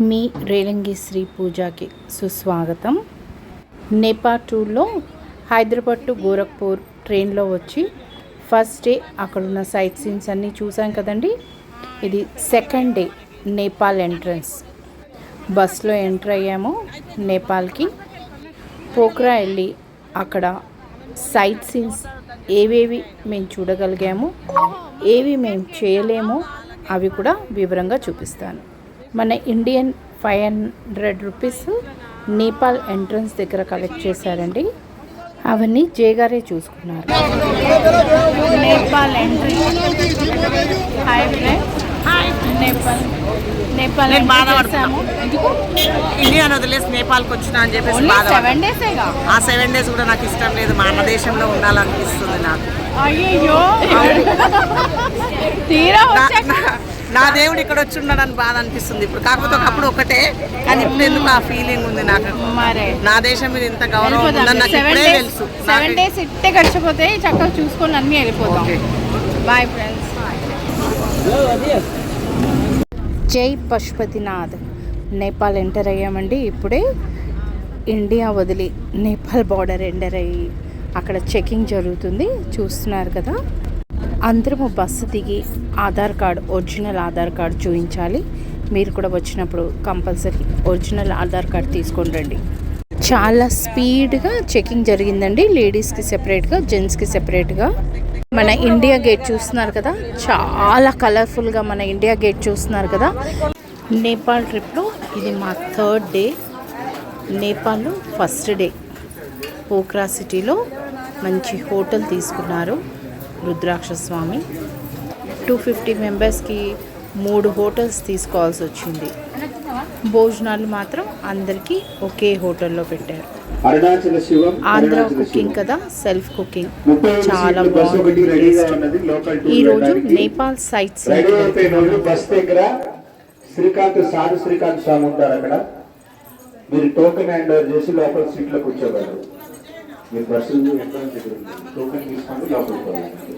మీ రేలంగి శ్రీ పూజాకి సుస్వాగతం. నేపా టూర్లో హైదరాబాద్ టు గోరఖ్పూర్ ట్రైన్లో వచ్చి ఫస్ట్ డే అక్కడున్న సైట్ సీన్స్ అన్నీ చూసాం కదండి. ఇది సెకండ్ డే నేపాల్ ఎంట్రన్స్. బస్లో ఎంటర్ అయ్యాము నేపాల్కి. పోక్రా వెళ్ళి అక్కడ సైట్ సీన్స్ ఏవేవి మేము చూడగలిగాము ఏవి మేము చేయలేము అవి కూడా వివరంగా చూపిస్తాను. మన Indian five hundred rupees Nepal entrance దగ్గర కలెక్ట్ చేశారండి. అవన్నీ జేగారే చూసుకున్నారు. నేపాల్ ఎంట్రీ నేపాల్ నేపాల్ నేను బాధపడుతున్నాము ఇండియాని వదిలేసి నేపాల్కి వచ్చినా అని చెప్పేసి సెవెన్ డేసేగా ఆ సెవెన్ డేస్ కూడా నాకు ఇష్టం లేదు. మా అన్న దేశంలో ఉండాలనిపిస్తుంది నాకు. అయ్యో తీరా నా- దేవుడు ఇక్కడ వచ్చి ఉన్నాడని బాధ అనిపిస్తుంది. ఇప్పుడు కాకపోతే ఒకప్పుడు ఒకటే కానీ ఇప్పుడు ఎందుకు ఆ ఫీలింగ్ ఉంది నాకు? నా దేశం మీద ఇంత గౌరవం ఉందని నాకు ఇప్పుడే తెలుసు. సెవెన్ డేస్ ఇట్టే గడిచిపోతే చక్కగా చూసుకొని అన్నీ వెళ్ళిపోతాం. బాయ్ ఫ్రెండ్స్ జై పశుపతినాథ్. నేపాల్ ఎంటర్ అయ్యామండి. ఇప్పుడే ఇండియా వదిలి నేపాల్ బార్డర్ ఎంటర్ అయ్యి అక్కడ చెకింగ్ జరుగుతుంది. చూస్తున్నారు కదా. అందరము బస్సు దిగి Aadhaar card original Aadhaar card చూపించాలి మీరు కూడా వచ్చినప్పుడు కంపల్సరీ ఒరిజినల్ ఆధార్ కార్డ్ తీసుకొని రండి. చాలా స్పీడ్గా చెకింగ్ జరిగిందండి. లేడీస్కి సెపరేట్గా జెంట్స్కి సెపరేట్గా. మన ఇండియా గేట్ చూస్తున్నారు కదా. చాలా కలర్ఫుల్గా మన ఇండియా గేట్ చూస్తున్నారు కదా. నేపాల్ ట్రిప్లో ఇది మా థర్డ్ డే. నేపాల్లో ఫస్ట్ డే. పోక్రా సిటీలో మంచి హోటల్ తీసుకున్నారు. రుద్రాక్ష స్వామి టూ ఫిఫ్టీ మెంబర్స్కి మూడు హోటల్స్ తీసుకోవాల్సి వచ్చింది. భోజనాలు మాత్రం అందరికీ ఒకే హోటల్లో పెట్టారు. ఆంధ్ర కుకింగ్. కదా సెల్ఫ్ కుకింగ్ చాలా బాగుంది. రెడీగా టేస్ట్. ఉన్నది లోకల్ టూర్ ఈ రోజు వెళ్ళడానికి. నేపాల్ సైట్స్ బస్ దగ్గర శ్రీకాంత్ సాధు శ్రీకాంత్ స్వామి ఉంటారు అక్కడ. మీరు టోకెన్ హ్యాండ్ ఓవర్ చేసి లోపల సీట్లో కూర్చోగలరు. మీరు దగ్గర ఉంది. టోకెన్ తీసుకోండి లోపలికి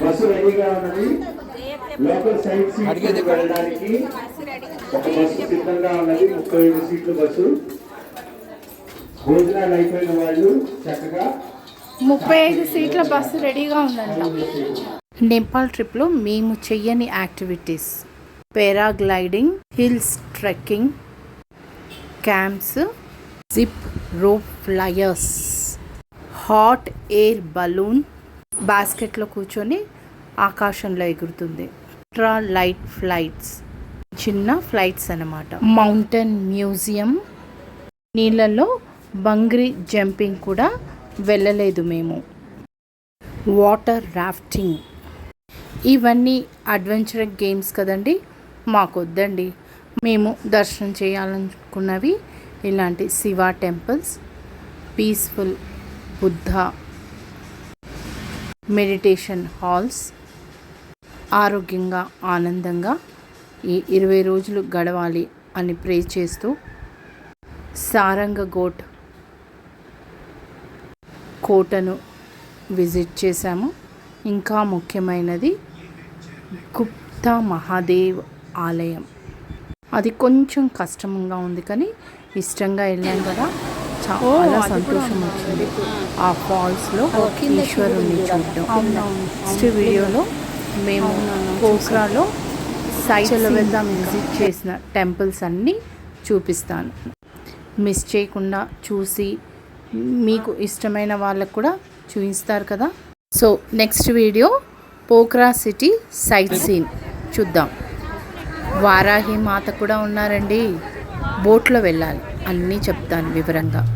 బస్సు రెడీగా ఉన్నది. లోకల్ సైడ్ సీట్ వెళ్ళడానికి ఒక బస్సు సిద్ధంగా ఉన్నది. ముప్పై ఐదు సీట్ల బస్సు. భోజనాలు అయిపోయిన వాళ్ళు చక్కగా ముప్పై ఐదు సీట్ల బస్సు రెడీగా ఉందంట. నేపాల్ ట్రిప్లో మేము చెయ్యని activities. Paragliding hills trekking camps zip rope flyers hot air balloon బాస్కెట్లో కూర్చొని ఆకాశంలో ఎగురుతుంది. ట్రా లైట్ ఫ్లైట్స్ చిన్న ఫ్లైట్స్ అన్నమాట. మౌంటైన్ మ్యూజియం నీళ్ళల్లో బంగ్రీ జంపింగ్ కూడా వెళ్ళలేదు మేము. వాటర్ రాఫ్టింగ్ ఇవన్నీ అడ్వెంచర్ గేమ్స్ కదండి? మాకొద్దండి. మేము దర్శనం చేయాలనుకున్నవి ఇలాంటి Shiva temples peaceful Buddha meditation halls ఆరోగ్యంగా ఆనందంగా ఈ ఇరవై రోజులు గడవాలి అని ప్రే చేస్తూ సారంగ గోట్ కోటను విజిట్ చేశాము. ఇంకా ముఖ్యమైనది గుప్తా మహాదేవ్ ఆలయం. అది కొంచెం కష్టంగా ఉంది కానీ ఇష్టంగా వెళ్ళాం కదా చాలా సంతోషం వచ్చింది. ఆ. ఫాల్స్లో ఈశ్వరుని చూడడం. నెక్స్ట్ వీడియోలో మేము పోఖ్రాలో సైట్లో వెళ్దాం విజిట్ చేసిన టెంపుల్స్ అన్నీ చూపిస్తాను. మిస్ చేయకుండా చూసి మీకు ఇష్టమైన వాళ్ళకు కూడా చూపిస్తారు కదా. So next video Pokhara city sight scene చూద్దాం. వారాహి మాత కూడా ఉన్నారండి. బోట్లో వెళ్ళాలి. అన్నీ చెప్తాను వివరంగా.